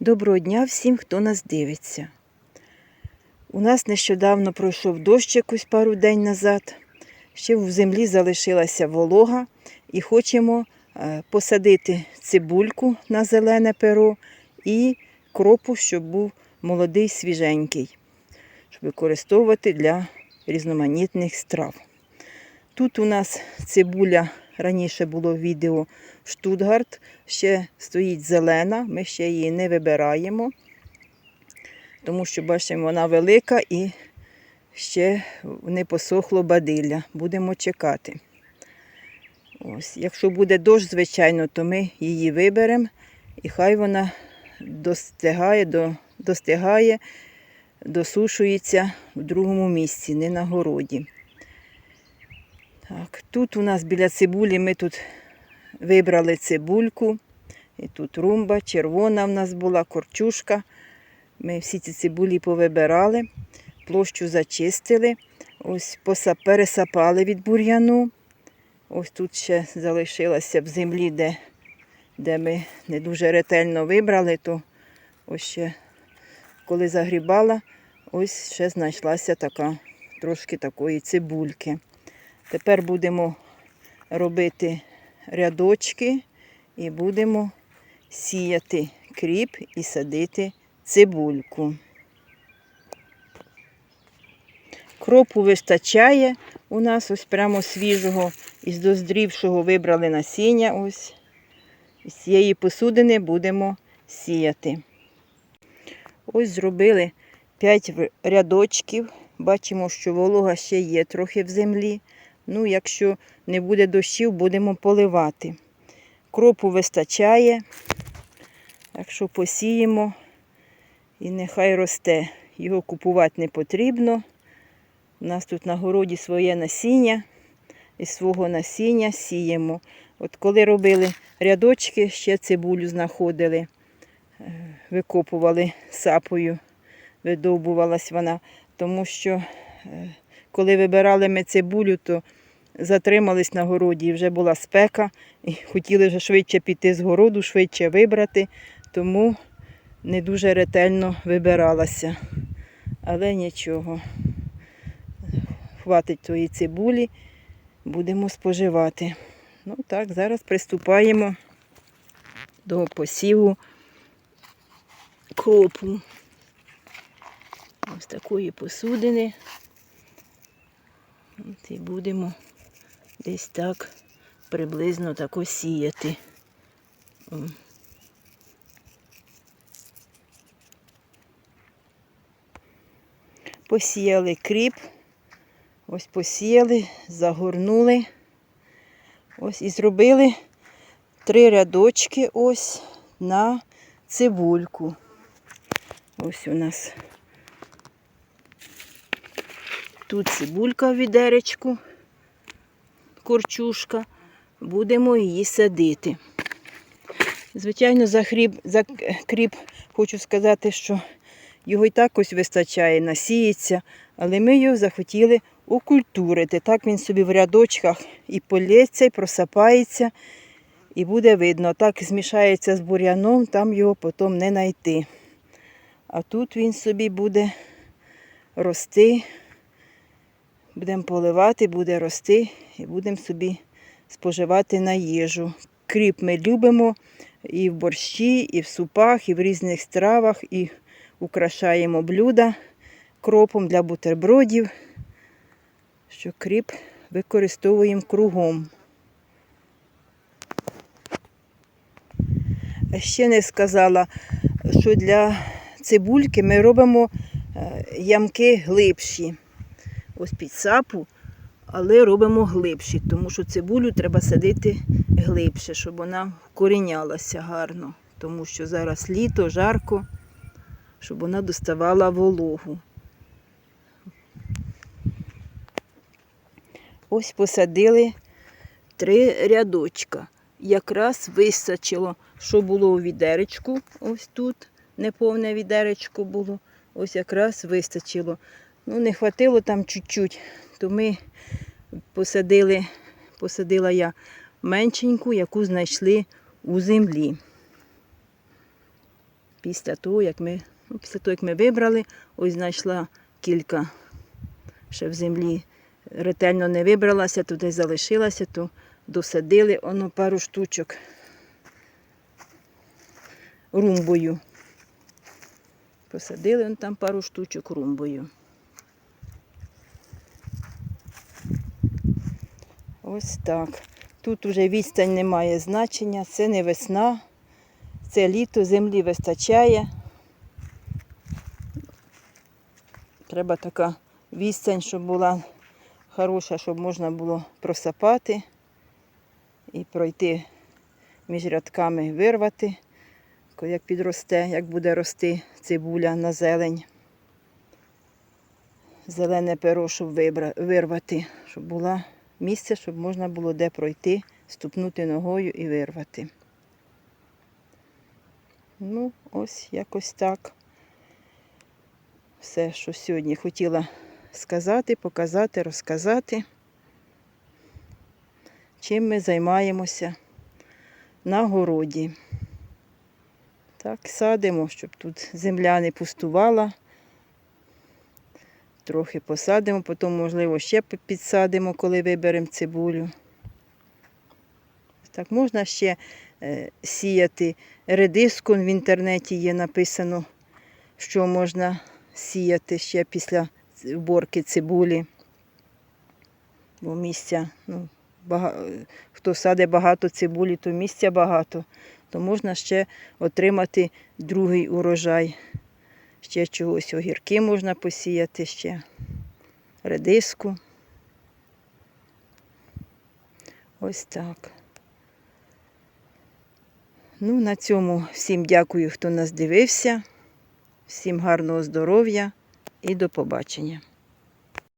Доброго дня всім, хто нас дивиться. У нас нещодавно пройшов дощ якось пару день назад. Ще в землі залишилася волога і хочемо е, посадити цибульку на зелене перо і кропу, щоб був молодий свіженький, щоб використовувати для різноманітних страв. Тут у нас цибуля, раніше було відео Штутгарт, ще стоїть зелена, ми ще її не вибираємо, тому що бачимо, вона велика і ще не посохло бадилля. Будемо чекати. Ось, якщо буде дощ, звичайно, то ми її виберемо і хай вона достигає, до, достигає, досушується в другому місці, не на городі. Так, тут у нас біля цибулі ми тут вибрали цибульку. І тут румба, червона в нас була, корчушка. Ми всі ці цибулі повибирали, площу зачистили, ось пересапали від бур'яну. Ось тут ще залишилося в землі, де, де ми не дуже ретельно вибрали, то ось ще коли загрібала, ось ще знайшлася така трошки такої цибульки. Тепер будемо робити рядочки і будемо сіяти кріп і садити цибульку. Кропу вистачає у нас ось прямо свіжого, із доздрівшого вибрали насіння. Ось з цієї посудини будемо сіяти. Ось зробили 5 рядочків. Бачимо, що волога ще є трохи в землі. Ну, якщо не буде дощів, будемо поливати. Кропу вистачає. Якщо посіємо і нехай росте. Його купувати не потрібно. У нас тут на городі своє насіння. Із свого насіння сіємо. От коли робили рядочки, ще цибулю знаходили, е, викопували сапою, видовбувалась вона, тому що е, коли вибирали ми цибулю, то затримались на городі і вже була спека, і хотіли вже швидше піти з городу, швидше вибрати, тому не дуже ретельно вибиралася. Але нічого. Хватить тої цибулі, будемо споживати. Ну так, зараз приступаємо до посіву кропу. Ось такої посудини. От і будемо десь так приблизно так сіяти. Посіяли кріп. Ось посіяли, загорнули. Ось і зробили три рядочки ось на цибульку. Ось у нас тут цибулька в відеречку, корчушка. Будемо її садити. Звичайно, за, хріб, за кріп хочу сказати, що його і так ось вистачає, насіється, але ми його захотіли окультурити. Так він собі в рядочках і полється, і просапається, і буде видно. Так змішається з бур'яном, там його потім не знайти. А тут він собі буде рости, будемо поливати, буде рости і будемо собі споживати на їжу. Кріп ми любимо і в борщі, і в супах, і в різних стравах, і украшаємо блюда кропом для бутербродів, що кріп використовуємо кругом. Ще не сказала, що для цибульки ми робимо е, ямки глибші. Ось під сапу, але робимо глибші, тому що цибулю треба садити глибше, щоб вона вкорінялася гарно. Тому що зараз літо, жарко, щоб вона доставала вологу. Ось посадили три рядочка. Якраз вистачило, що було у відеречку, ось тут неповне відеречко було, ось якраз вистачило. Ну, не хватило там чуть-чуть, то ми посадили, посадила я меншеньку, яку знайшли у землі. після того, як ми, ну, після того, як ми вибрали, ось знайшла кілька ще в землі. Ретельно не вибралася, туди залишилася, то досадили воно пару штучок румбою. Посадили там пару штучок румбою. Ось так. Тут уже відстань не має значення, це не весна, це літо, землі вистачає. Треба така відстань, щоб була хороша, щоб можна було просапати і пройти між рядками, вирвати, як підросте, як буде рости цибуля на зелень. Зелене перо, щоб вирвати, щоб було місце, щоб можна було де пройти, ступнути ногою і вирвати. Ну, ось якось так. Все, що сьогодні хотіла сказати, показати, розказати, чим ми займаємося на городі. Так, садимо, щоб тут земля не пустувала. Трохи посадимо, потім, можливо, ще підсадимо, коли виберемо цибулю. Так, можна ще е, сіяти редиску. В інтернеті є написано, що можна сіяти ще після уборки цибулі. Бо місця, ну, бага... хто садить багато цибулі, то місця багато, то можна ще отримати другий урожай. Ще чогось огірки можна посіяти ще, редиску. Ось так. Ну, на цьому всім дякую, хто нас дивився. Всім гарного здоров'я і до побачення.